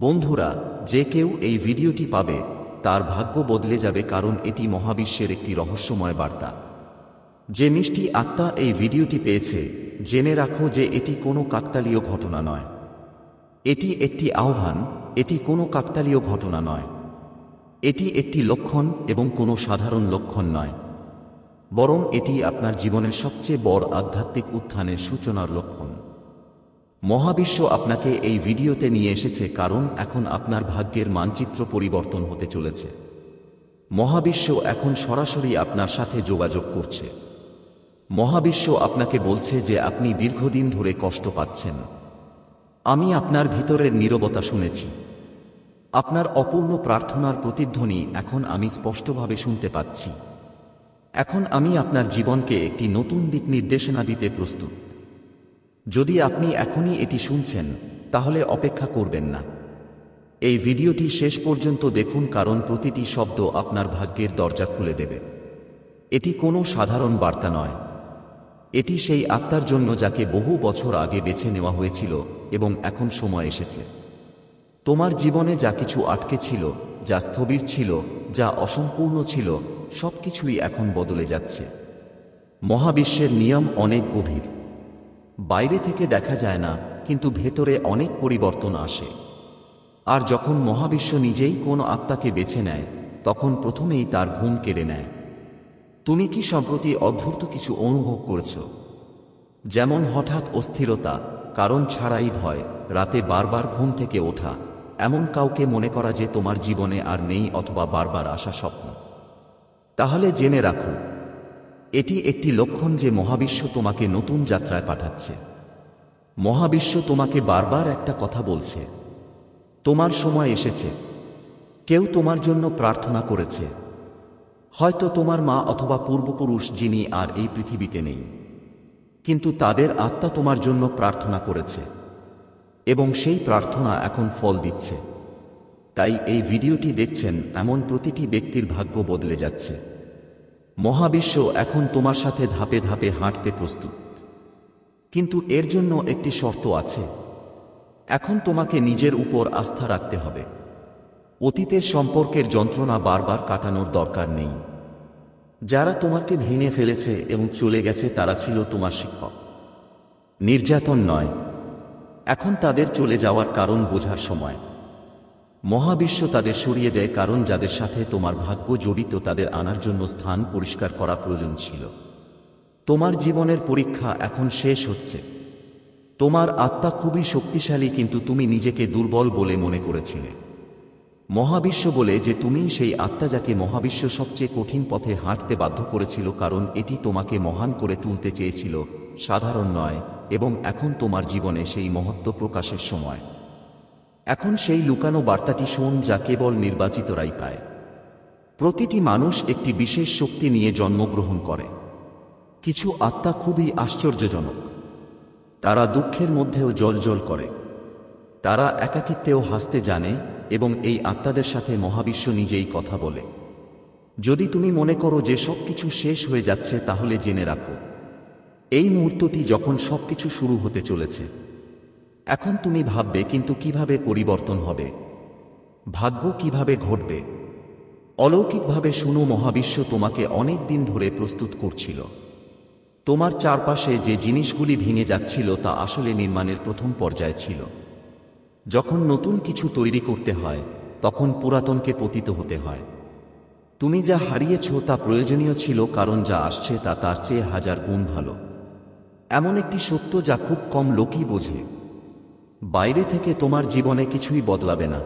বন্ধুরা, যে কেউ এই ভিডিওটি পাবে, তার ভাগ্য বদলে যাবে কারণ এটি মহাবিশ্বের একটি রহস্যময় বার্তা। যে মিষ্টি আত্মা এই ভিডিওটি পেয়েছে, জেনে রাখো যে এটি কোনো কাকতালীয় ঘটনা নয়। এটি একটি আহ্বান, এটি কোনো কাকতালীয় ঘটনা নয়। এটি একটি লক্ষণ এবং কোনো সাধারণ লক্ষণ নয়। বরং এটি আপনার জীবনের সবচেয়ে বড় আধ্যাত্মিক উত্থানের সূচনার লক্ষণ। মহাবিশ্ব আপনাকে এই ভিডিওতে নিয়ে এসেছে কারণ এখন আপনার ভাগ্যের মানচিত্র পরিবর্তন হতে চলেছে। মহাবিশ্ব এখন সরাসরি আপনার সাথে যোগাযোগ করছে। মহাবিশ্ব আপনাকে বলছে যে আপনি দীর্ঘদিন ধরে কষ্ট পাচ্ছেন। আমি আপনার ভিতরের নীরবতা শুনেছি। আপনার অপূর্ণ প্রার্থনার প্রতিধ্বনি এখন আমি স্পষ্টভাবে শুনতে পাচ্ছি। এখন আমি আপনার জীবনকে একটি নতুন দিক নির্দেশনা দিতে প্রস্তুত। যদি আপনি এখনই এটি শুনছেন, তাহলে অপেক্ষা করবেন না। এই ভিডিওটি শেষ পর্যন্ত দেখুন কারণ প্রতিটি শব্দ আপনার ভাগ্যের দরজা খুলে দেবে। এটি কোনো সাধারণ বার্তা নয়। এটি সেই আত্মার জন্য যাকে বহু বছর আগে বেছে নেওয়া হয়েছিল এবং এখন সময় এসেছে। তোমার জীবনে যা কিছু আটকে ছিল, যা স্থবির ছিল, যা অসম্পূর্ণ ছিল, সবকিছুই এখন বদলে যাচ্ছে। মহাবিশ্বের নিয়ম অনেক গভীর। বাইরে থেকে দেখা যায় না, কিন্তু ভেতরে অনেক পরিবর্তন আসে। আর যখন মহাবিশ্ব নিজেই কোন আত্মাকে বেছে নেয়, তখন প্রথমেই তার ঘুম কেড়ে নেয়। তুমি কি সম্প্রতি অদ্ভুত কিছু অনুভব করেছ? যেমন হঠাৎ অস্থিরতা, কারণ ছাড়াই ভয়, রাতে বারবার ঘুম থেকে ওঠা, এমন কাউকে মনে করা যে তোমার জীবনে আর নেই অথবা বারবার আসা স্বপ্ন। তাহলে জেনে রাখো এটি একটি লক্ষণ যে মহাবিশ্ব তোমাকে নতুন যাত্রায় পাঠাচ্ছে। মহাবিশ্ব তোমাকে বারবার একটা কথা বলছে। তোমার সময় এসেছে। কেউ তোমার জন্য প্রার্থনা করেছে। হয়তো তোমার মা অথবা পূর্বপুরুষ যিনি আর এই পৃথিবীতে নেই। কিন্তু তাদের আত্মা তোমার জন্য প্রার্থনা করেছে। এবং সেই প্রার্থনা এখন ফল দিচ্ছে। তাই এই ভিডিওটি দেখছেন এমন প্রতিটি ব্যক্তির ভাগ্য বদলে যাচ্ছে। মহাবিশ্ব এখন তোমার সাথে ধাপে ধাপে হাঁটতে প্রস্তুত। কিন্তু এর জন্য একটি শর্ত আছে। এখন তোমাকে নিজের উপর আস্থা রাখতে হবে। অতীতের সম্পর্কের যন্ত্রণা বারবার কাটানোর দরকার নেই। যারা তোমাকে ভেঙে ফেলেছে এবং চলে গেছে তারা ছিল তোমার শিক্ষক। নির্যাতন নয়। এখন তাদের চলে যাওয়ার কারণ বোঝার সময়। মহাবিশ্ব তাদের সরিয়ে দেয় কারণ যাদের সাথে তোমার ভাগ্য জড়িত তাদের আনার জন্য স্থান পরিষ্কার করা প্রয়োজন ছিল। তোমার জীবনের পরীক্ষা এখন শেষ হচ্ছে। তোমার আত্মা খুবই শক্তিশালী কিন্তু তুমি নিজেকে দুর্বল বলে মনে করেছিলে। মহাবিশ্ব বলে যে তুমি সেই আত্মা যাকে মহাবিশ্ব সবচেয়ে কঠিন পথে হাঁটতে বাধ্য করেছিল কারণ এটি তোমাকে মহান করে তুলতে চেয়েছিল, সাধারণ নয়, এবং এখন তোমার জীবনে সেই মহত্ব প্রকাশের সময়। এখন সেই লুকানো বার্তাটি শোন যা কেবল নির্বাচিতরাই পায়। প্রতিটি মানুষ একটি বিশেষ শক্তি নিয়ে জন্মগ্রহণ করে। কিছু আত্মা খুবই আশ্চর্যজনক। তারা দুঃখের মধ্যেও জল করে। তারা একাকিত্বেও হাসতে জানে এবং এই আত্মাদের সাথে মহাবিশ্ব নিজেই কথা বলে। যদি তুমি মনে করো যে সব কিছু শেষ হয়ে যাচ্ছে তাহলে জেনে রাখো। এই মুহূর্তটি যখন সবকিছু শুরু হতে চলেছে এখন তুমি ভাববে কিন্তু কীভাবে পরিবর্তন হবে? ভাগ্য কীভাবে ঘটবে? অলৌকিকভাবে শুনো, মহাবিশ্ব তোমাকে অনেক দিন ধরে প্রস্তুত করছিল। তোমার চারপাশে যে জিনিসগুলি ভেঙে যাচ্ছিল তা আসলে নির্মাণের প্রথম পর্যায়ে ছিল। যখন নতুন কিছু তৈরি করতে হয়, তখন পুরাতনকে পতিত হতে হয়। তুমি যা হারিয়েছ তা প্রয়োজনীয় ছিল, কারণ যা আসছে তা তার চেয়ে হাজার গুণ ভালো। এমন একটি সত্য যা খুব কম লোকই বোঝে। বাইরে থেকে তোমার জীবনে কিছুই বদলাবে না।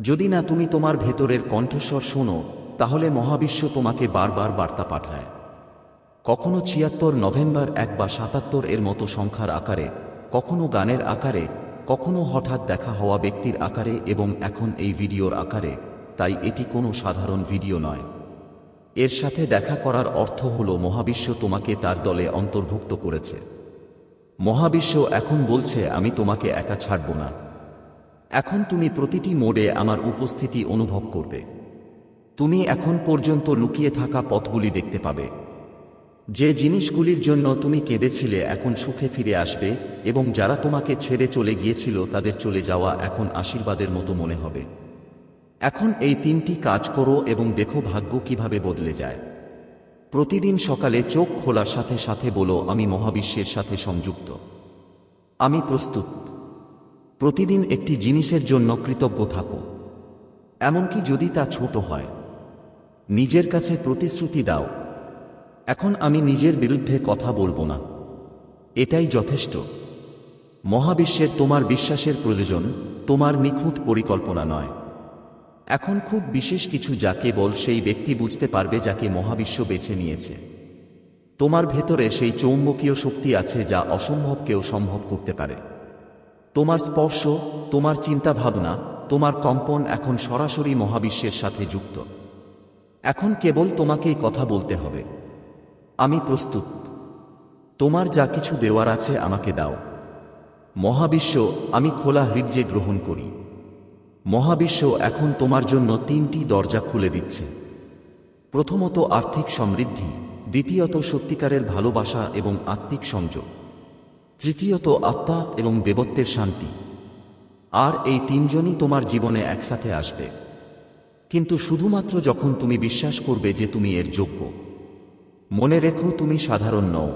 যদি না তুমি তোমার ভেতরের কণ্ঠস্বর শোনো, তাহলে মহাবিশ্ব তোমাকে বারবার বার্তা পাঠায়। কখনো ছিয়াত্তর নভেম্বর এক বা সাতাত্তর এর মতো সংখ্যার আকারে, কখনো গানের আকারে, কখনো হঠাৎ দেখা হওয়া ব্যক্তির আকারে এবং এখন এই ভিডিওর আকারে, তাই এটি কোনো সাধারণ ভিডিও নয়। এর সাথে দেখা করার অর্থ হল মহাবিশ্ব তোমাকে তার দলে অন্তর্ভুক্ত করেছে। মহাবিশ্ব এখন বলছে, আমি তোমাকে একা ছাড়ব না। এখন তুমি প্রতিটি মোড়ে আমার উপস্থিতি অনুভব করবে। তুমি এখন পর্যন্ত লুকিয়ে থাকা পথগুলি দেখতে পাবে। যে জিনিসগুলির জন্য তুমি কেঁদেছিলে এখন সুখে ফিরে আসবে এবং যারা তোমাকে ছেড়ে চলে গিয়েছিল তাদের চলে যাওয়া এখন আশীর্বাদের মতো মনে হবে। এখন এই তিনটি কাজ করো এবং দেখো ভাগ্য কীভাবে বদলে যায়। প্রতিদিন সকালে চোখ খোলার সাথে সাথে বলো, আমি মহাবিশ্বের সাথে সংযুক্ত। আমি প্রস্তুত। প্রতিদিন একটি জিনিসের জন্য কৃতজ্ঞ থাকো। এমনকি যদি তা ছোট হয়, নিজের কাছে প্রতিশ্রুতি দাও। এখন আমি নিজের বিরুদ্ধে কথা বলব না। এটাই যথেষ্ট। মহাবিশ্বের তোমার বিশ্বাসের প্রয়োজন, তোমার নিখুঁত পরিকল্পনা নয়। এখন খুব বিশেষ কিছু যা কেবল সেই ব্যক্তি বুঝতে পারবে যাকে মহাবিশ্ব বেছে নিয়েছে। তোমার ভেতরে সেই চৌম্বকীয় শক্তি আছে যা অসম্ভবকেও সম্ভব করতে পারে। তোমার স্পর্শ, তোমার চিন্তাভাবনা, তোমার কম্পন এখন সরাসরি মহাবিশ্বের সাথে যুক্ত। এখন কেবল তোমাকেই কথা বলতে হবে। আমি প্রস্তুত। তোমার যা কিছু দেওয়ার আছে আমাকে দাও। মহাবিশ্ব, আমি খোলা হৃদয়ে গ্রহণ করি। মহাবিশ্ব এখন তোমার জন্য তিনটি দরজা খুলে দিচ্ছে। প্রথমত আর্থিক সমৃদ্ধি, দ্বিতীয়ত সত্যিকারের ভালোবাসা এবং আত্মিক সংযোগ। তৃতীয়ত আত্মা এবং দেবত্বের শান্তি। আর এই তিনজনই তোমার জীবনে একসাথে আসবে। কিন্তু শুধুমাত্র যখন তুমি বিশ্বাস করবে যে তুমি এর যোগ্য। মনে রেখো তুমি সাধারণ নও।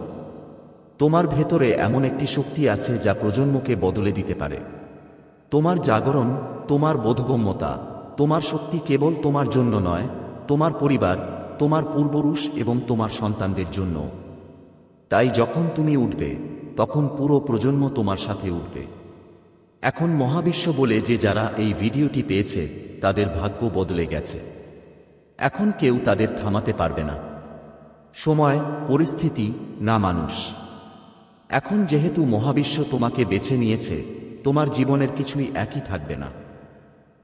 তোমার ভেতরে এমন একটি শক্তি আছে যা প্রজন্মকে বদলে দিতে পারে। তোমার জাগরণ তোমার বোধগম্যতা, তোমার শক্তি কেবল তোমার জন্য নয়, তোমার পরিবার, তোমার পূর্বপুরুষ এবং তোমার সন্তানদের জন্য। তাই যখন তুমি উঠবে, তখন পুরো প্রজন্ম তোমার সাথে উঠবে। এখন মহাবিশ্ব বলে যে যারা এই ভিডিওটি পেয়েছে, তাদের ভাগ্য বদলে গেছে। এখন কেউ তাদের থামাতে পারবে না। সময়, পরিস্থিতি, না মানুষ। এখন যেহেতু মহাবিশ্ব তোমাকে বেছে নিয়েছে, তোমার জীবনের কিছুই একই থাকবে না।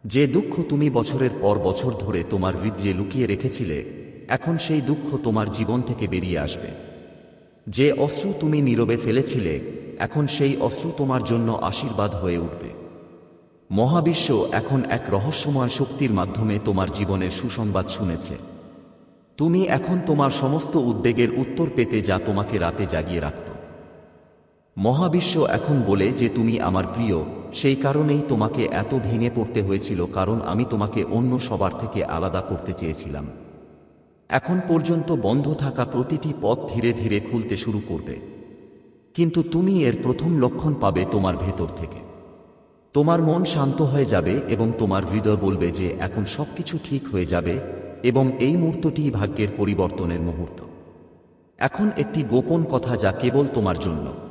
যে দুঃখ তুমি বছরের পর বছর ধরে তোমার হৃদয়ে লুকিয়ে রেখেছিলে, এখন সেই দুঃখ তোমার জীবন থেকে বেরিয়ে আসবে। যে অশ্রু তুমি নীরবে ফেলেছিলে, এখন সেই অশ্রু তোমার জন্য আশীর্বাদ হয়ে উঠবে। মহাবিশ্ব এখন এক রহস্যময় শক্তির মাধ্যমে তোমার জীবনের সুসংবাদ শুনেছে। তুমি এখন তোমার সমস্ত উদ্বেগের উত্তর পেতে যা তোমাকে রাতে জাগিয়ে রাখত। মহাবিশ্ব এখন বলে যে তুমি আমার প্রিয়, সেই কারণেই তোমাকে এত ভেঙে পড়তে হয়েছিল কারণ আমি তোমাকে অন্য সবার থেকে আলাদা করতে চেয়েছিলাম। এখন পর্যন্ত বন্ধ থাকা প্রতিটি পথ ধীরে ধীরে খুলতে শুরু করবে। কিন্তু তুমি এর প্রথম লক্ষণ পাবে তোমার ভেতর থেকে। তোমার মন শান্ত হয়ে যাবে এবং তোমার হৃদয় বলবে যে এখন সবকিছু ঠিক হয়ে যাবে এবং এই মুহূর্তটি ভাগ্যের পরিবর্তনের মুহূর্ত। এখন একটি গোপন কথা যা কেবল তোমার জন্য।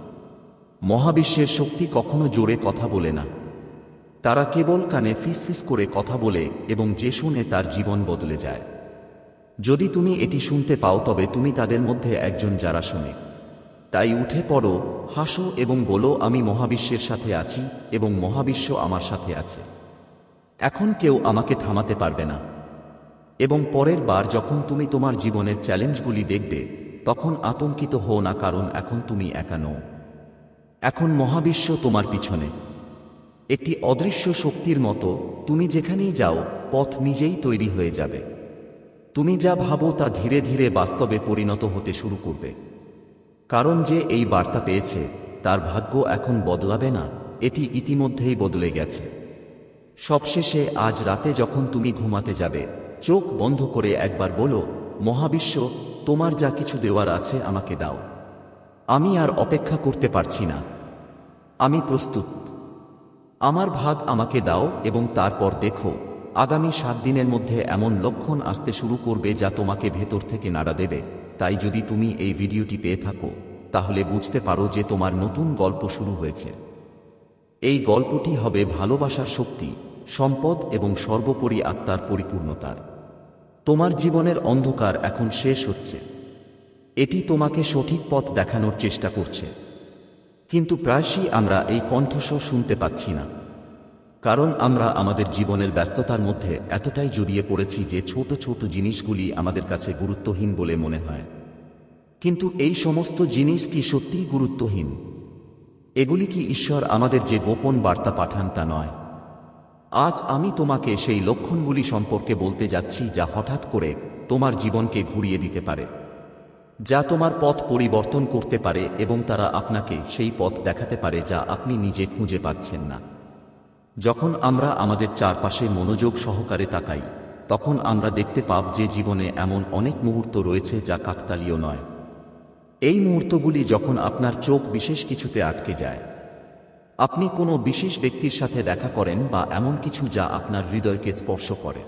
মহাবিশ্বের শক্তি কখনো জোরে কথা বলে না। তারা কেবল কানে ফিসফিস করে কথা বলে এবং যে শুনে তার জীবন বদলে যায়। যদি তুমি এটি শুনতে পাও, তবে তুমি তাদের মধ্যে একজন যারা শোনে। তাই উঠে পড়ো, হাসো এবং বলো, আমি মহাবিশ্বের সাথে আছি এবং মহাবিশ্ব আমার সাথে আছে। এখন কেউ আমাকে থামাতে পারবে না। এবং পরের বার যখন তুমি তোমার জীবনের চ্যালেঞ্জগুলি দেখবে, তখন আতঙ্কিত হও না, কারণ এখন তুমি একা নও। এখন মহাবিশ্ব তোমার পিছনে। একটি অদৃশ্য শক্তির মতো তুমি যেখানেই যাও, পথ নিজেই তৈরি হয়ে যাবে। তুমি যা ভাবো তা ধীরে ধীরে বাস্তবে পরিণত হতে শুরু করবে। কারণ যে এই বার্তা পেয়েছে, তার ভাগ্য এখন বদলাবে না, এটি ইতিমধ্যেই বদলে গেছে। সবশেষে আজ রাতে যখন তুমি ঘুমাতে যাবে, চোখ বন্ধ করে একবার বলো, মহাবিশ্ব, তোমার যা কিছু দেওয়ার আছে আমাকে দাও। আমি আর অপেক্ষা করতে পারছি না। আমি প্রস্তুত। আমার ভাগ আমাকে দাও এবং তারপর দেখো, আগামী সাত দিনের মধ্যে এমন লক্ষণ আসতে শুরু করবে যা তোমাকে ভেতর থেকে নাড়া দেবে। তাই যদি তুমি এই ভিডিওটি পেয়ে থাকো, তাহলে বুঝতে পারো যে তোমার নতুন গল্প শুরু হয়েছে। এই গল্পটি হবে ভালোবাসার শক্তি, সম্পদ এবং সর্বোপরি আত্মার পরিপূর্ণতার। তোমার জীবনের অন্ধকার এখন শেষ হচ্ছে। এটি তোমাকে সঠিক পথ দেখানোর চেষ্টা করছে। কিন্তু প্রায়শই আমরা এই কণ্ঠস্বর শুনতে পাচ্ছি না। কারণ আমরা আমাদের জীবনের ব্যস্ততার মধ্যে এতটাই জড়িয়ে পড়েছি যে ছোট ছোট জিনিসগুলি আমাদের কাছে গুরুত্বহীন বলে মনে হয়। কিন্তু এই সমস্ত জিনিস কি সত্যিই গুরুত্বহীন? এগুলি কি ঈশ্বর আমাদের যে গোপন বার্তা পাঠান তা নয়। আজ আমি তোমাকে সেই লক্ষণগুলি সম্পর্কে বলতে যাচ্ছি যা হঠাৎ করে তোমার জীবনকে ঘুরিয়ে দিতে পারে। যা তোমার পথ পরিবর্তন করতে পারে এবং তারা আপনাকে সেই পথ দেখাতে পারে যা আপনি নিজে খুঁজে পাচ্ছেন না। যখন আমরা আমাদের চারপাশে মনোযোগ সহকারে তাকাই, তখন আমরা দেখতে পাব যে জীবনে এমন অনেক মুহূর্ত রয়েছে যা কাকতালীয় নয়। এই মুহূর্তগুলি যখন আপনার চোখ বিশেষ কিছুতে আটকে যায়। আপনি কোনো বিশেষ ব্যক্তির সাথে দেখা করেন বা এমন কিছু যা আপনার হৃদয়কে স্পর্শ করে।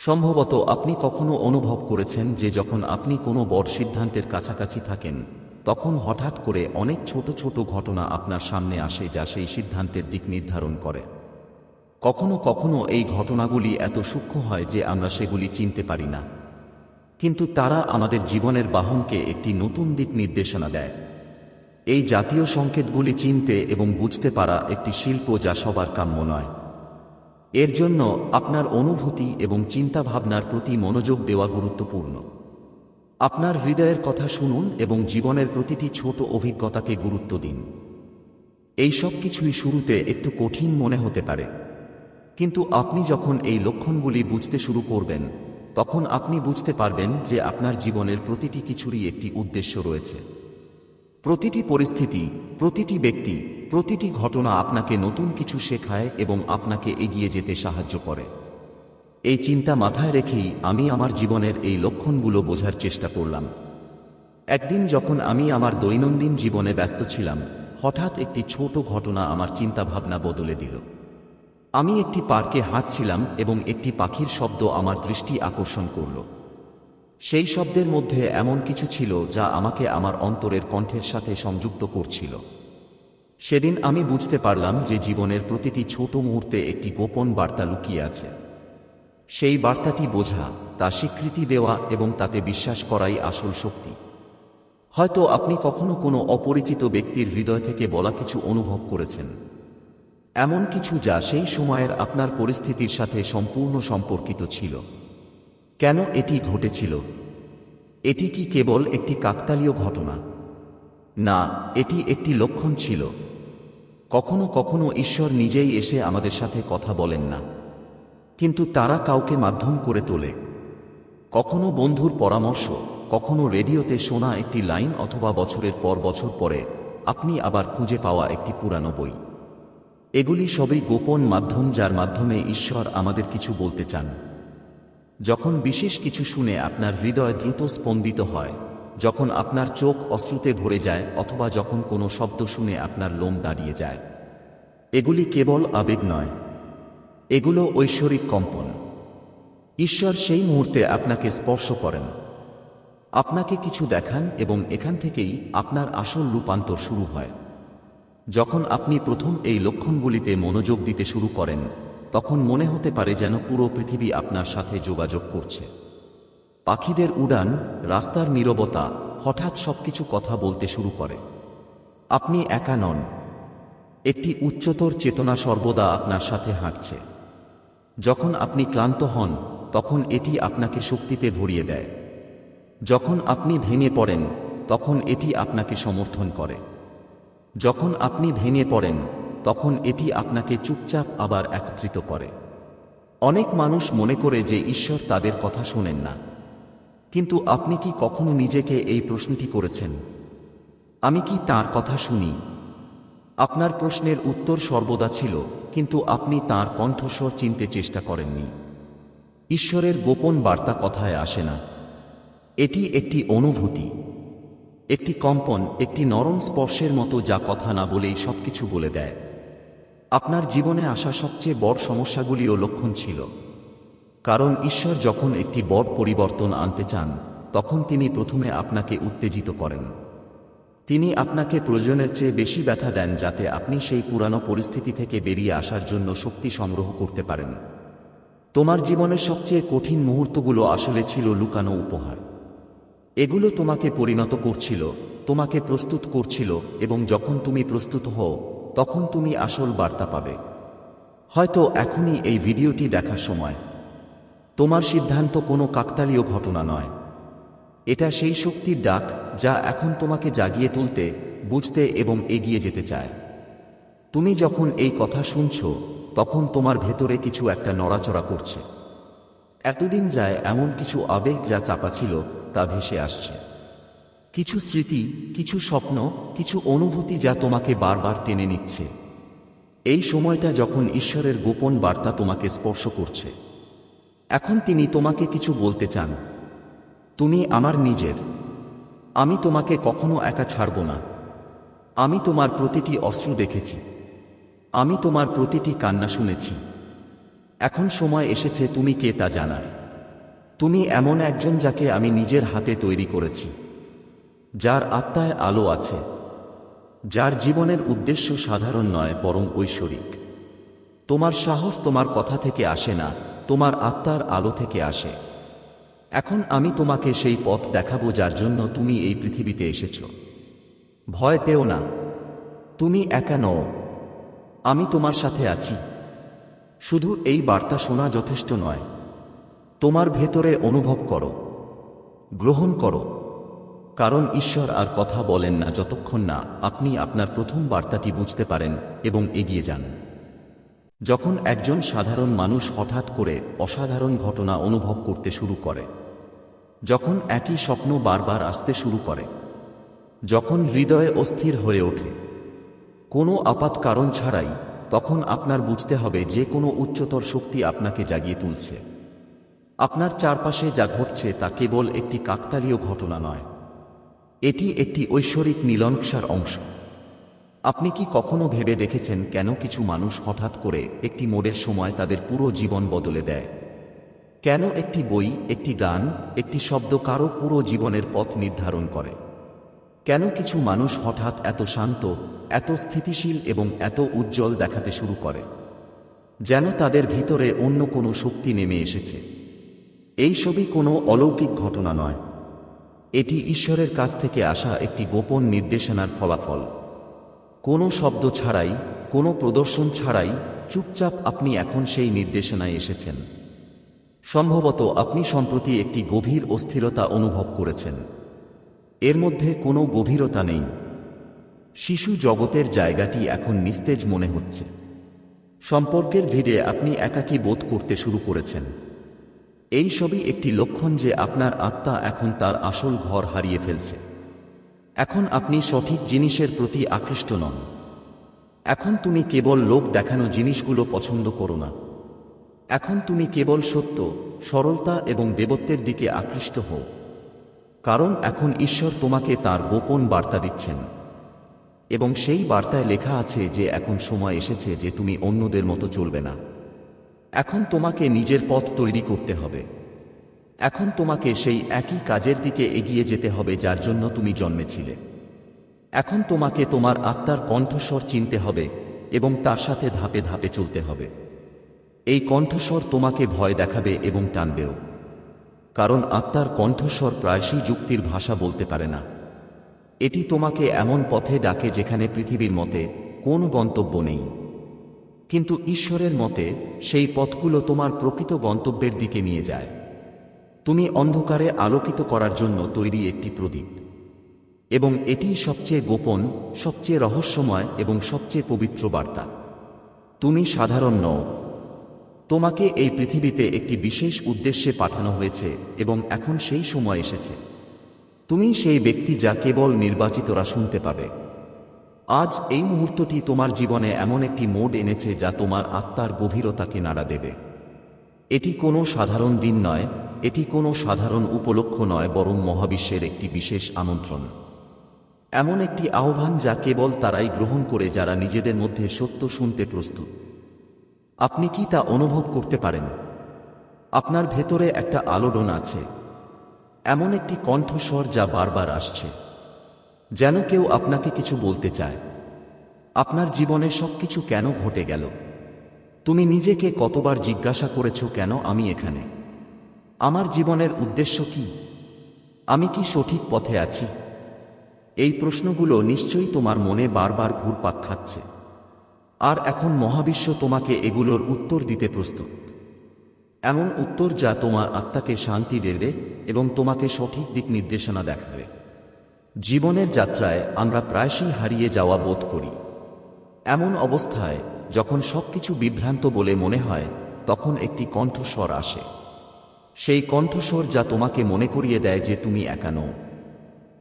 সম্ভবত আপনি কখনো অনুভব করেছেন যে যখন আপনি কোনো বড় সিদ্ধান্তের কাছাকাছি থাকেন, তখন হঠাৎ করে অনেক ছোট ছোট ঘটনা আপনার সামনে আসে যা সেই সিদ্ধান্তের দিক নির্ধারণ করে। কখনো কখনো এই ঘটনাগুলি এত সূক্ষ্ম হয় যে আমরা সেগুলি চিনতে পারি না। কিন্তু তারা আমাদের জীবনের বাহনকে একটি নতুন দিক নির্দেশনা দেয়। এই জাতীয় সংকেতগুলি চিনতে এবং বুঝতে পারা একটি শিল্প যা সবার কাম্য নয়। এর জন্য আপনার অনুভূতি এবং চিন্তাভাবনার প্রতি মনোযোগ দেওয়া গুরুত্বপূর্ণ। আপনার হৃদয়ের কথা শুনুন এবং জীবনের প্রতিটি ছোট অভিজ্ঞতাকে গুরুত্ব দিন। এই সব কিছুই শুরুতে একটু কঠিন মনে হতে পারে। কিন্তু আপনি যখন এই লক্ষণগুলি বুঝতে শুরু করবেন, তখন আপনি বুঝতে পারবেন যে আপনার জীবনের প্রতিটি কিছুরই একটি উদ্দেশ্য রয়েছে। প্রতিটি পরিস্থিতি, প্রতিটি ব্যক্তি, প্রতিটি ঘটনা আপনাকে নতুন কিছু শেখায় এবং আপনাকে এগিয়ে যেতে সাহায্য করে। এই চিন্তা মাথায় রেখেই আমি আমার জীবনের এই লক্ষণগুলো বোঝার চেষ্টা করলাম। একদিন যখন আমি আমার দৈনন্দিন জীবনে ব্যস্ত ছিলাম, হঠাৎ একটি ছোট ঘটনা আমার চিন্তাভাবনা বদলে দিল। আমি একটি পার্কে হাঁটছিলাম এবং একটি পাখির শব্দ আমার দৃষ্টি আকর্ষণ করল। সেই শব্দের মধ্যে এমন কিছু ছিল যা আমাকে আমার অন্তরের কণ্ঠের সাথে সংযুক্ত করছিল। সেদিন আমি বুঝতে পারলাম যে জীবনের প্রতিটি ছোট মুহূর্তে একটি গোপন বার্তা লুকিয়ে আছে। সেই বার্তাটি বোঝা, তা স্বীকৃতি দেওয়া এবং তাতে বিশ্বাস করাই আসল শক্তি। হয়তো আপনি কখনো কোনো অপরিচিত ব্যক্তির হৃদয় থেকে বলা কিছু অনুভব করেছেন। এমন কিছু যা সেই সময়ের আপনার পরিস্থিতির সাথে সম্পূর্ণ সম্পর্কিত ছিল। কেন এটি ঘটেছিল? এটি কি কেবল একটি কাকতালীয় ঘটনা? না, এটি একটি লক্ষণ ছিল। কখনো কখনো ঈশ্বর নিজেই এসে আমাদের সাথে কথা বলেন না। কিন্তু তারা কাউকে মাধ্যম করে তোলে। কখনো বন্ধুর পরামর্শ, কখনো রেডিওতে শোনা একটি লাইন অথবা বছরের পর বছর পরে আপনি আবার খুঁজে পাওয়া একটি পুরানো বই। এগুলি সবই গোপন মাধ্যম যার মাধ্যমে ঈশ্বর আমাদের কিছু বলতে চান। যখন বিশেষ কিছু শুনে আপনার হৃদয় দ্রুত স্পন্দিত হয়, যখন আপনার চোখ অশ্রুতে ভরে যায় অথবা যখন কোনো শব্দ শুনে আপনার লোম দাঁড়িয়ে যায়। এগুলি কেবল আবেগ নয়। এগুলো ঐশ্বরিক কম্পন। ঈশ্বর সেই মুহূর্তে আপনাকে স্পর্শ করেন। আপনাকে কিছু দেখান এবং এখান থেকেই আপনার আসল রূপান্তর শুরু হয়। যখন আপনি প্রথম এই লক্ষণগুলিতে মনোযোগ দিতে শুরু করেন তখন মনে হতে পারে যেন পুরো পৃথিবী আপনার সাথে যোগাযোগ করছে। পাখিদের উড়ান, রাস্তার নীরবতা হঠাৎ সবকিছু কথা বলতে শুরু করে। আপনি একা নন। একটি উচ্চতর চেতনা সর্বদা আপনার সাথে হাঁটছে। যখন আপনি ক্লান্ত হন, তখন এটি আপনাকে শক্তিতে ভরিয়ে দেয়। যখন আপনি ভেঙে পড়েন, তখন এটি আপনাকে সমর্থন করে। যখন আপনি ভেঙে পড়েন তখন এটি আপনাকে চুপচাপ আবার একত্রিত করে। অনেক মানুষ মনে করে যে ঈশ্বর তাদের কথা শোনেন না। কিন্তু আপনি কি কখনো নিজেকে এই প্রশ্নটি করেছেন? আমি কি তার কথা শুনি? আপনার প্রশ্নের উত্তর সর্বদা ছিল, কিন্তু আপনি তার কণ্ঠস্বর চিনতে চেষ্টা করেননি। ঈশ্বরের গোপন বার্তা কথায় আসে না। এটি একটি অনুভূতি, একটি কম্পন, একটি নরম স্পর্শের মতো যা কথা না বলেই সবকিছু বলে দেয়। আপনার জীবনে আসা সবচেয়ে বড় সমস্যাগুলিও লক্ষণ ছিল। কারণ ঈশ্বর যখন একটি বড় পরিবর্তন আনতে চান, তখন তিনি প্রথমে আপনাকে উত্তেজিত করেন। তিনি আপনাকে প্রয়োজনের চেয়ে বেশি ব্যথা দেন যাতে আপনি সেই পুরানো পরিস্থিতি থেকে বেরিয়ে আসার জন্য শক্তি সংগ্রহ করতে পারেন। তোমার জীবনের সবচেয়ে কঠিন মুহূর্তগুলো আসলে ছিল লুকানো উপহার। এগুলো তোমাকে পরিণত করছিল, তোমাকে প্রস্তুত করছিল এবং যখন তুমি প্রস্তুত হও তখন তুমি আসল বার্তা পাবে। হয়তো এখনই এই ভিডিওটি দেখার সময়। তোমার সিদ্ধান্ত কোনো কাকতালীয় ঘটনা নয়। এটা সেই শক্তির ডাক যা এখন তোমাকে জাগিয়ে তুলতে, বুঝতে এবং এগিয়ে যেতে চায়। তুমি যখন এই কথা শুনছ, তখন তোমার ভেতরে কিছু একটা নড়াচড়া করছে। এতদিন যায় এমন কিছু আবেগ যা চাপা ছিল, তা ভেসে আসছে। কিছু স্মৃতি, কিছু স্বপ্ন, কিছু অনুভূতি যা তোমাকে বারবার টেনে নিচ্ছে। এই সময়টা যখন ঈশ্বরের গোপন বার্তা তোমাকে স্পর্শ করছে। এখন তিনি তোমাকে কিছু বলতে চান। তুমি আমার নিজের। আমি তোমাকে কখনো একা ছাড়ব না। আমি তোমার প্রতিটি অশ্রু দেখেছি। আমি তোমার প্রতিটি কান্না শুনেছি। এখন সময় এসেছে তুমি কে তা জানার। তুমি এমন একজন যাকে আমি নিজের হাতে তৈরি করেছি। যার আত্মায় আলো আছে, যার জীবনের উদ্দেশ্য সাধারণ নয়, বরং ঐশ্বরিক। তোমার সাহস তোমার কথা থেকে আসে না, তোমার আত্মার আলো থেকে আসে। এখন আমি তোমাকে সেই পথ দেখাবো যার জন্য তুমি এই পৃথিবীতে এসেছ। ভয় পেও না, তুমি একা নও, আমি তোমার সাথে আছি। শুধু এই বার্তা শোনা যথেষ্ট নয়, তোমার ভেতরে অনুভব করো, গ্রহণ করো। কারণ ঈশ্বর আর কথা বলেন না যতক্ষণ না আপনি আপনার প্রথম বার্তাটি বুঝতে পারেন এবং এগিয়ে যান। যখন একজন সাধারণ মানুষ হঠাৎ করে অসাধারণ ঘটনা অনুভব করতে শুরু করে, যখন একই স্বপ্ন বারবার আসতে শুরু করে, যখন হৃদয়ে অস্থির হয়ে ওঠে, কোনো আপাত কারণ ছাড়াই তখন আপনার বুঝতে হবে যে কোনো উচ্চতর শক্তি আপনাকে জাগিয়ে তুলছে। আপনার চারপাশে যা ঘটছে তা কেবল একটি কাকতালীয় ঘটনা নয়। এটি একটি ঐশ্বরিক নীলনকশার অংশ। আপনি কি কখনো ভেবে দেখেছেন কেন কিছু মানুষ হঠাৎ করে একটি মোড়ের সময় তাদের পুরো জীবন বদলে দেয়? কেন একটি বই, একটি গান, একটি শব্দ কারও পুরো জীবনের পথ নির্ধারণ করে? কেন কিছু মানুষ হঠাৎ এত শান্ত, এত স্থিতিশীল এবং এত উজ্জ্বল দেখাতে শুরু করে? যেন তাদের ভিতরে অন্য কোনো শক্তি নেমে এসেছে। এই সবই কোনো অলৌকিক ঘটনা নয়। এটি ঈশ্বরের কাছ থেকে আসা একটি গোপন নির্দেশনার ফলাফল। কোনো শব্দ ছাড়াই, কোনো প্রদর্শন ছাড়াই চুপচাপ আপনি এখন সেই নির্দেশনায় এসেছেন। সম্ভবত আপনি সম্প্রতি একটি গভীর অস্থিরতা অনুভব করেছেন। এর মধ্যে কোনো গভীরতা নেই। শিশু জগতের জায়গাটি এখন নিস্তেজ মনে হচ্ছে। সম্পর্কের ভিড়ে আপনি একাকী বোধ করতে শুরু করেছেন। এই সবই একটি লক্ষণ যে আপনার আত্মা এখন তার আসল ঘর হারিয়ে ফেলছে। এখন আপনি সঠিক জিনিসের প্রতি আকৃষ্ট নন। এখন তুমি কেবল লোক দেখানো জিনিসগুলো পছন্দ করো না। এখন তুমি কেবল সত্য, সরলতা এবং দেবত্বের দিকে আকৃষ্ট হও। কারণ এখন ঈশ্বর তোমাকে তার গোপন বার্তা দিচ্ছেন। এবং সেই বার্তায় লেখা আছে যে এখন সময় এসেছে যে তুমি অন্যদের মতো চলবে না। এখন তোমাকে নিজের পথ তৈরি করতে হবে। এখন তোমাকে সেই একই কাজের দিকে এগিয়ে যেতে হবে যার জন্য তুমি জন্মেছিলে। এখন তোমাকে তোমার আত্মার কণ্ঠস্বর চিনতে হবে এবং তার সাথে ধাপে ধাপে চলতে হবে। এই কণ্ঠস্বর তোমাকে ভয় দেখাবে এবং টানবেও। কারণ আত্মার কণ্ঠস্বর প্রায়শই যুক্তির ভাষা বলতে পারে না। এটি তোমাকে এমন পথে ডাকে যেখানে পৃথিবীর মতে কোনো গন্তব্য নেই। কিন্তু ঈশ্বরের মতে, সেই পথগুলো তোমার প্রকৃত গন্তব্যের দিকে নিয়ে যায়। তুমি অন্ধকারে আলোকিত করার জন্য তৈরি একটি প্রদীপ। এবং এটি সবচেয়ে গোপন, সবচেয়ে রহস্যময় এবং সবচেয়ে পবিত্র বার্তা। তুমি সাধারণ নও। তোমাকে এই পৃথিবীতে একটি বিশেষ উদ্দেশ্যে পাঠানো হয়েছে এবং এখন সেই সময় এসেছে। তুমি সেই ব্যক্তি যা কেবল নির্বাচিতরা শুনতে পাবে। আজ এই মুহূর্তটি তোমার জীবনে এমন একটি মোড এনেছে যা তোমার আত্মার গভীরতাকে নাড়া দেবে। এটি কোনো সাধারণ দিন নয়, এটি কোনো সাধারণ উপলক্ষ নয়, বরং মহাবিশ্বের একটি বিশেষ আমন্ত্রণ। এমন একটি আহ্বান যা কেবল তারাই গ্রহণ করে যারা নিজেদের মধ্যে সত্য শুনতে প্রস্তুত। আপনি কি তা অনুভব করতে পারেন? আপনার ভেতরে একটা আলোড়ন আছে। এমন একটি কণ্ঠস্বর যা বারবার আসছে। যেন কেউ আপনাকে কিছু বলতে চায়। আপনার জীবনে সবকিছু কেন ঘটে গেল? তুমি নিজেকে কতবার জিজ্ঞাসা করেছ কেন আমি এখানে? আমার জীবনের উদ্দেশ্য কি? আমি কি সঠিক পথে আছি? এই প্রশ্নগুলো নিশ্চয়ই তোমার মনে বারবার ঘুরপাক খাচ্ছে। আর এখন মহাবিশ্ব তোমাকে এগুলোর উত্তর দিতে প্রস্তুত। এমন উত্তর যা তোমার আত্মাকে শান্তি দেবে এবং তোমাকে সঠিক দিক নির্দেশনা দেখাবে। জীবনের যাত্রায় আমরা প্রায়শই হারিয়ে যাওয়া বোধ করি। এমন অবস্থায় যখন সবকিছু বিভ্রান্ত বলে মনে হয়, তখন একটি কণ্ঠস্বর আসে। সেই কণ্ঠস্বর যা তোমাকে মনে করিয়ে দেয় যে তুমি একা নও।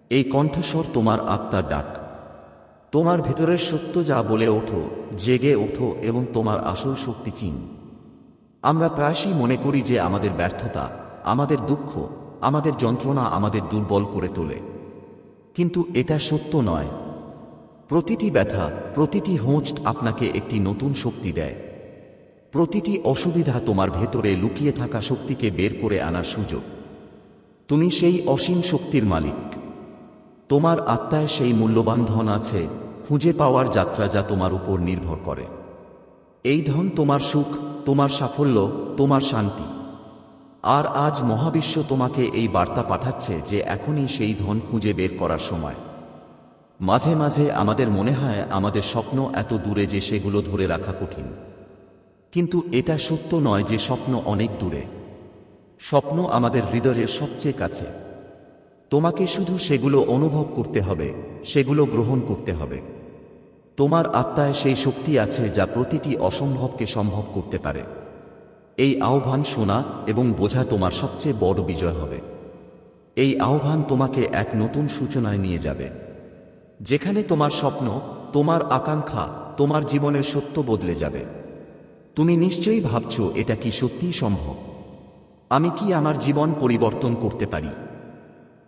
এই কণ্ঠস্বর তোমার আত্মার ডাক। তোমার ভেতরের সত্য যা বলে ওঠো, জেগে ওঠো এবং তোমার আসল শক্তি চিন। আমরা প্রায়শই মনে করি যে আমাদের ব্যর্থতা, আমাদের দুঃখ, আমাদের যন্ত্রণা আমাদের দুর্বল করে তোলে। কিন্তু এটা সত্য নয়। প্রতিটি ব্যথা, প্রতিটি হোঁচ আপনাকে একটি নতুন শক্তি দেয়। প্রতিটি অসুবিধা তোমার ভেতরে লুকিয়ে থাকা শক্তিকে বের করে আনার সুযোগ। তুমি সেই অসীম শক্তির মালিক। তোমার আত্মায় সেই মূল্যবান ধন আছে, খুঁজে পাওয়ার যাত্রা যা তোমার উপর নির্ভর করে। এই ধন তোমার সুখ, তোমার সাফল্য, তোমার শান্তি। আর আজ মহাবিশ্ব তোমাকে এই বার্তা পাঠাচ্ছে যে এখনই সেই ধন খুঁজে বের করার সময়। মাঝে মাঝে আমাদের মনে হয় আমাদের স্বপ্ন এত দূরে যে সেগুলো ধরে রাখা কঠিন। কিন্তু এটা সত্য নয় যে স্বপ্ন অনেক দূরে। স্বপ্ন আমাদের হৃদয়ের সবচেয়ে কাছে। তোমাকে শুধু সেগুলো অনুভব করতে হবে, সেগুলো গ্রহণ করতে হবে। তোমার আত্মায় সেই শক্তি আছে যা প্রতিটি অসম্ভবকে সম্ভব করতে পারে। এই আহ্বান শোনা এবং বোঝা তোমার সবচেয়ে বড় বিজয় হবে। এই আহ্বান তোমাকে এক নতুন সূচনায় নিয়ে যাবে। যেখানে তোমার স্বপ্ন, তোমার আকাঙ্ক্ষা, তোমার জীবনের সত্য বদলে যাবে। তুমি নিশ্চয়ই ভাবছ, এটা কি সত্যিই সম্ভব? আমি কি আমার জীবন পরিবর্তন করতে পারি?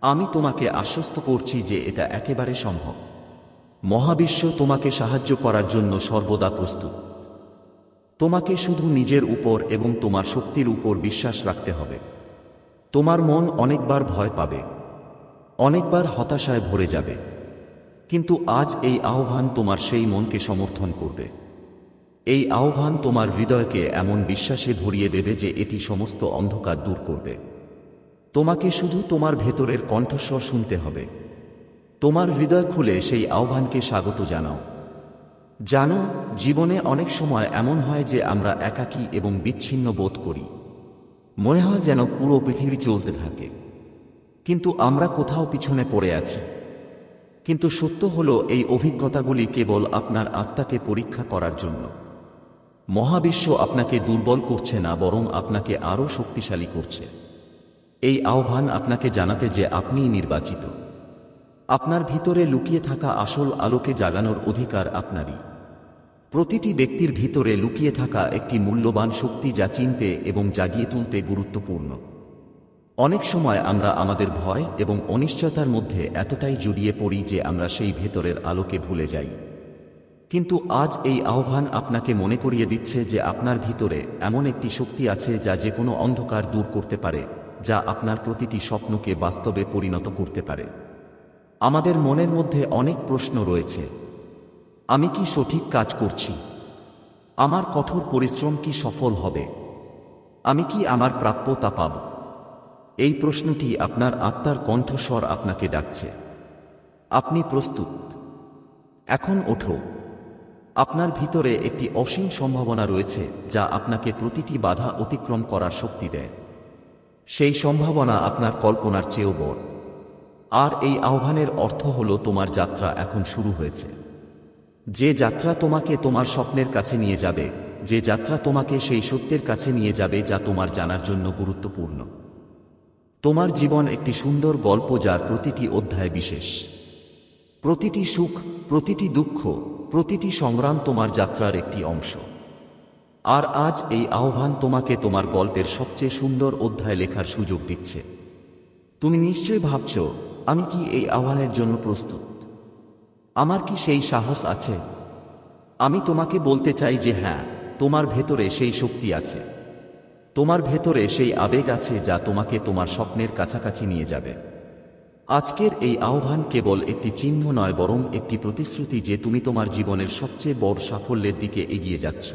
আমি তোমাকে আশ্বস্ত করছি যে এটা একেবারে সম্ভব। মহাবিশ্ব তোমাকে সাহায্য করার জন্য সর্বদা প্রস্তুত। তোমাকে শুধু নিজের উপর এবং তোমার শক্তির উপর বিশ্বাস রাখতে হবে। তোমার মন অনেকবার ভয় পাবে, অনেকবার হতাশায় ভরে যাবে। কিন্তু আজ এই আহ্বান তোমার সেই মনকে সমর্থন করবে। এই আহ্বান তোমার হৃদয়কে এমন বিশ্বাসে ভরিয়ে দেবে যে এটি সমস্ত অন্ধকার দূর করবে। তোমাকে শুধু তোমার ভেতরের কণ্ঠস্বর শুনতে হবে। তোমার হৃদয় খুলে সেই আহ্বানকে স্বাগত জানাও। জানো, জীবনে অনেক সময় এমন হয় যে আমরা একাকী এবং বিচ্ছিন্ন বোধ করি। মনে হয় যেন পুরো পৃথিবী চলতে থাকে। কিন্তু আমরা কোথাও পিছনে পড়ে আছি। কিন্তু সত্য হল, এই অভিজ্ঞতাগুলি কেবল আপনার আত্মাকে পরীক্ষা করার জন্য। মহাবিশ্ব আপনাকে দুর্বল করছে না, বরং আপনাকে আরও শক্তিশালী করছে। এই আহ্বান আপনাকে জানাতে যে আপনিই নির্বাচিত। আপনার ভিতরে লুকিয়ে থাকা আসল আলোকে জাগানোর অধিকার আপনারই। প্রতিটি ব্যক্তির ভিতরে লুকিয়ে থাকা একটি মূল্যবান শক্তি যা চিনতে এবং জাগিয়ে তুলতে গুরুত্বপূর্ণ। অনেক সময় আমরা আমাদের ভয় এবং অনিশ্চয়তার মধ্যে এতটাই জড়িয়ে পড়ি যে আমরা সেই ভেতরের আলোকে ভুলে যাই। কিন্তু আজ এই আহ্বান আপনাকে মনে করিয়ে দিচ্ছে যে আপনার ভিতরে এমন একটি শক্তি আছে যা যে কোনো অন্ধকার দূর করতে পারে, যা আপনার প্রতিটি স্বপ্নকে বাস্তবে পরিণত করতে পারে। আমাদের মনের মধ্যে অনেক প্রশ্ন রয়েছে আমি কি সঠিক কাজ করছি? আমার কঠোর পরিশ্রম কি সফল হবে? আমি কি আমার প্রাপ্যতা পাব? এই প্রশ্নটি আপনার আত্মার কণ্ঠস্বর আপনাকে ডাকছে। আপনি প্রস্তুত। এখন ওঠো। আপনার ভিতরে একটি অসীম সম্ভাবনা রয়েছে যা আপনাকে প্রতিটি বাধা অতিক্রম করার শক্তি দেয়। সেই সম্ভাবনা আপনার কল্পনার চেয়েও বড়। আর এই আহ্বানের অর্থ হল তোমার যাত্রা এখন শুরু হয়েছে। যে যাত্রা তোমাকে তোমার স্বপ্নের কাছে নিয়ে যাবে, যে যাত্রা তোমাকে সেই সত্যের কাছে নিয়ে যাবে যা তোমার জানার জন্য গুরুত্বপূর্ণ। তোমার জীবন একটি সুন্দর গল্প যার প্রতিটি অধ্যায় বিশেষ। প্রতিটি সুখ, প্রতিটি দুঃখ, প্রতিটি সংগ্রাম তোমার যাত্রার একটি অংশ। আর আজ এই আহ্বান তোমাকে তোমার গল্পের সবচেয়ে সুন্দর অধ্যায় লেখার সুযোগ দিচ্ছে। তুমি নিশ্চয়ই ভাবছ, আমি কি এই আহ্বানের জন্য প্রস্তুত? আমার কি সেই সাহস আছে? আমি তোমাকে বলতে চাই যে হ্যাঁ তোমার ভেতরে সেই শক্তি আছে। তোমার ভেতরে সেই আবেগ আছে যা তোমাকে তোমার স্বপ্নের কাছাকাছি নিয়ে যাবে। আজকের এই আহ্বান কেবল একটি চিহ্ন নয়, বরং একটি প্রতিশ্রুতি যে তুমি তোমার জীবনের সবচেয়ে বড় সাফল্যের দিকে এগিয়ে যাচ্ছ।